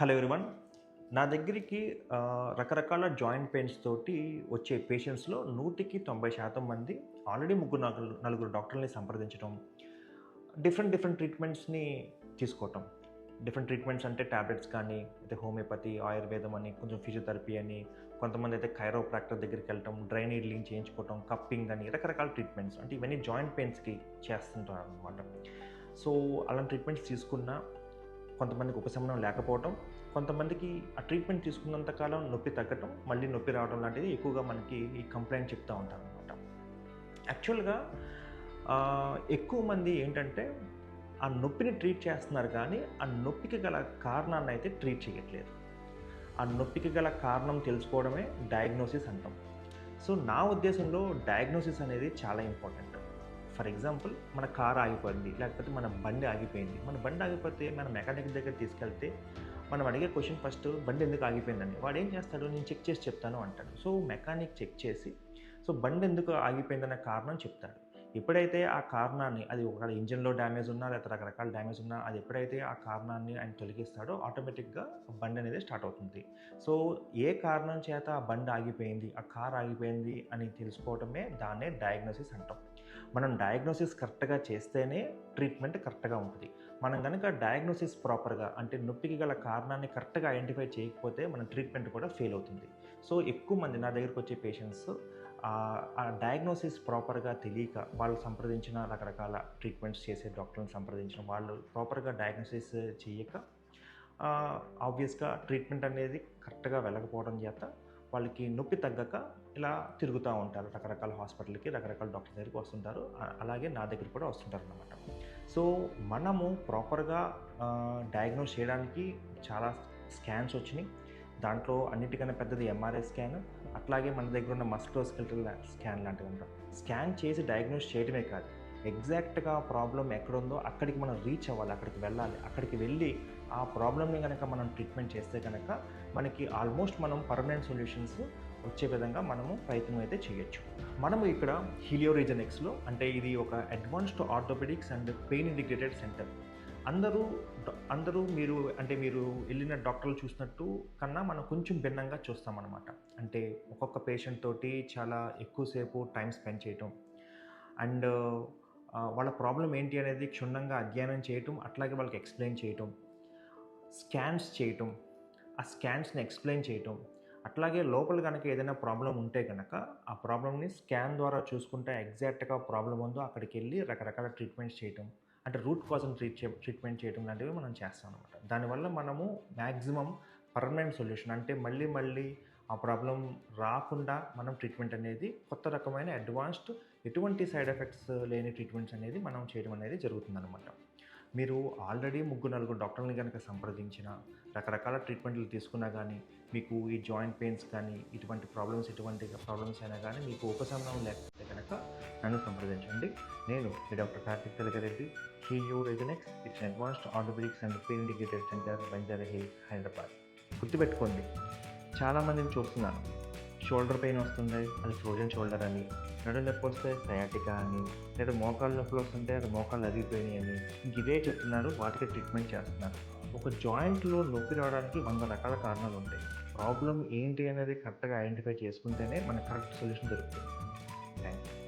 Hello everyone నా దగ్గరికి రకరకాల జాయింట్ పెయిన్స్ తోటి వచ్చే పేషెంట్స్లో నూటికి తొంభై శాతం మంది ఆల్రెడీ ముగ్గురు నలుగురు నలుగురు డాక్టర్ని సంప్రదించడం డిఫరెంట్ డిఫరెంట్ ట్రీట్మెంట్స్ని తీసుకోవటం. డిఫరెంట్ ట్రీట్మెంట్స్ అంటే ట్యాబ్లెట్స్ కానీ అయితే హోమియోపతి ఆయుర్వేదం అని కొంచెం ఫిజియోథెరపీ అని కొంతమంది అయితే కైరోప్రాక్టర్ దగ్గరికి వెళ్ళటం డ్రైన్ ఇడ్లింగ్ చేయించుకోవటం కప్పింగ్ అని రకరకాల ట్రీట్మెంట్స్ అంటే ఇవన్నీ జాయింట్ పెయిన్స్కి చేస్తుంటారు అనమాట సో అలాంటి ట్రీట్మెంట్స్ తీసుకున్న కొంతమందికి ఉపశమనం లేకపోవటం కొంతమందికి ఆ ట్రీట్మెంట్ తీసుకున్నంత కాలం నొప్పి తగ్గటం మళ్ళీ నొప్పి రావడం లాంటిది ఎక్కువగా మనకి ఈ కంప్లైంట్ చెప్తూ ఉంటారు అనమాట యాక్చువల్గా ఎక్కువ మంది ఏంటంటే ఆ నొప్పిని ట్రీట్ చేస్తున్నారు కానీ ఆ నొప్పికి గల కారణాన్ని అయితే ట్రీట్ చేయట్లేదు. ఆ నొప్పికి గల కారణం తెలుసుకోవడమే డయాగ్నోసిస్ అంటాం. సో నా ఉద్దేశంలో డయాగ్నోసిస్ అనేది చాలా ఇంపార్టెంట్ ఫర్ ఎగ్జాంపుల్ మన కార్ ఆగిపోయింది లేకపోతే మన బండి ఆగిపోయింది. మన బండి ఆగిపోతే మన మెకానిక్ దగ్గర తీసుకెళ్తే మనం అడిగే క్వశ్చన్ ఫస్ట్ బండి ఎందుకు ఆగిపోయిందని. వాడు ఏం చేస్తాడు? నేను చెక్ చేసి చెప్తాను అంటాడు. సో మెకానిక్ చెక్ చేసి సో బండి ఎందుకు ఆగిపోయిందనే కారణం చెప్తాడు. ఎప్పుడైతే ఆ కారణాన్ని అది ఒక ఇంజిన్లో డ్యామేజ్ ఉన్నా లేకపోతే రకరకాల డ్యామేజ్ ఉన్నా అది ఎప్పుడైతే ఆ కారణాన్ని ఆయన తొలగిస్తాడో ఆటోమేటిక్గా బండి అనేది స్టార్ట్ అవుతుంది. సో ఏ కారణం చేత ఆ బండి ఆగిపోయింది ఆ కార్ ఆగిపోయింది అని తెలుసుకోవటమే దాన్నే డయాగ్నోసిస్ అంటాం. మనం డయాగ్నోసిస్ కరెక్ట్గా చేస్తేనే ట్రీట్మెంట్ కరెక్ట్గా ఉంటుంది. మనం కనుక డయాగ్నోసిస్ ప్రాపర్గా అంటే నొప్పికి గల కారణాన్ని కరెక్ట్గా ఐడెంటిఫై చేయకపోతే మన ట్రీట్మెంట్ కూడా ఫెయిల్ అవుతుంది. సో ఎక్కువ మంది నా దగ్గరకు వచ్చే పేషెంట్స్ ఆ డయాగ్నోసిస్ ప్రాపర్గా తెలియక వాళ్ళు సంప్రదించిన రకరకాల ట్రీట్మెంట్స్ చేసే డాక్టర్ని సంప్రదించిన వాళ్ళు ప్రాపర్గా డయాగ్నోసిస్ చేయక ఆబ్వియస్గా ట్రీట్మెంట్ అనేది కరెక్ట్గా వెళ్ళకపోవడం చేత వాళ్ళకి నొప్పి తగ్గక ఇలా తిరుగుతూ ఉంటారు. రకరకాల హాస్పిటల్కి రకరకాల డాక్టర్ దగ్గరికి వస్తుంటారు. అలాగే నా దగ్గర కూడా వస్తుంటారు అనమాట సో మనము ప్రాపర్గా డయాగ్నోస్ చేయడానికి చాలా స్కాన్స్ వచ్చినాయి. దాంట్లో అన్నిటికన్నా పెద్దది ఎంఆర్ఐ స్కాన్ అట్లాగే మన దగ్గర ఉన్న మస్క్రోస్కెల్టల్ స్కాన్ లాంటివి అంటాం. స్కాన్ చేసి డయాగ్నోస్ చేయడమే కాదు ఎగ్జాక్ట్గా ప్రాబ్లం ఎక్కడుందో అక్కడికి మనం రీచ్ అవ్వాలి అక్కడికి వెళ్ళాలి. అక్కడికి వెళ్ళి ఆ ప్రాబ్లమ్ని కనుక మనం ట్రీట్మెంట్ చేస్తే కనుక మనకి ఆల్మోస్ట్ మనం పర్మనెంట్ సొల్యూషన్స్ వచ్చే విధంగా మనము ప్రయత్నం అయితే చేయొచ్చు. మనము ఇక్కడ హీలియో రీజన్ ఎక్స్లో అంటే ఇది ఒక advanced orthopaedics and pain integrated centre అందరూ అందరూ మీరు అంటే మీరు వెళ్ళిన డాక్టర్లు చూసినట్టు కన్నా మనం కొంచెం భిన్నంగా చూస్తామన్నమాట. అంటే ఒక్కొక్క పేషెంట్ తోటి చాలా ఎక్కువసేపు టైం స్పెండ్ చేయటం. అండ్ వాళ్ళ ప్రాబ్లం ఏంటి అనేది క్షుణ్ణంగా అధ్యయనం చేయటం అట్లాగే వాళ్ళకి ఎక్స్ప్లెయిన్ చేయటం. స్కాన్స్ చేయటం. ఆ స్కాన్స్ని ఎక్స్ప్లెయిన్ చేయటం. అట్లాగే లోపల కనుక ఏదైనా ప్రాబ్లం ఉంటే కనుక ఆ ప్రాబ్లమ్ని స్కాన్ ద్వారా చూసుకుంటే ఎగ్జాక్ట్గా ప్రాబ్లం ఉందో అక్కడికి వెళ్ళి రకరకాల ట్రీట్మెంట్స్ చేయటం. అంటే రూట్ కాజ్ని ట్రీట్ చే ట్రీట్మెంట్ చేయడం లాంటివి మనం చేస్తాం అనమాట దానివల్ల మనము మ్యాక్సిమం పర్మనెంట్ సొల్యూషన్ అంటే మళ్ళీ మళ్ళీ ఆ ప్రాబ్లం రాకుండా మనం ట్రీట్మెంట్ అనేది కొత్త రకమైన అడ్వాన్స్డ్ ఎటువంటి సైడ్ ఎఫెక్ట్స్ లేని ట్రీట్మెంట్స్ అనేది మనం చేయడం అనేది జరుగుతుందన్నమాట. మీరు ఆల్రెడీ ముగ్గురు నలుగురు డాక్టర్ని కనుక సంప్రదించిన రకరకాల ట్రీట్మెంట్లు తీసుకున్నా కానీ మీకు ఈ జాయింట్ పెయిన్స్ కానీ ఇటువంటి ప్రాబ్లమ్స్ ఇటువంటి ప్రాబ్లమ్స్ అయినా కానీ మీకు ఉపశమనం లేక కనుక నన్ను సంప్రదించండి. నేను మీ డాక్టర్ కార్తిక్ తెలగరెడ్డి హీయూ రెజినెక్స్ it's advanced orthopaedics and pain indicated centre Banjara Hills Hyderabad గుర్తుపెట్టుకోండి చాలామందిని చూస్తున్నాను. షోల్డర్ పెయిన్ వస్తుంది అది ఫ్రోజన్ షోల్డర్ అని. నడు నొప్పి వస్తే సయాటికా అని. లేదా మోకాళ్ళ నొప్పులు వస్తుంటే అది మోకాళ్ళు అరిగిపోయినాయి అని. ఇదే చెప్తున్నారు వాటికి ట్రీట్మెంట్ చేస్తున్నారు ఒక జాయింట్లో నొప్పి రావడానికి వంద రకాల కారణాలు ఉంటాయి. ప్రాబ్లం ఏంటి అనేది కరెక్ట్గా ఐడెంటిఫై చేసుకుంటేనే మనకు కరెక్ట్ సొల్యూషన్ దొరుకుతుంది. Thank you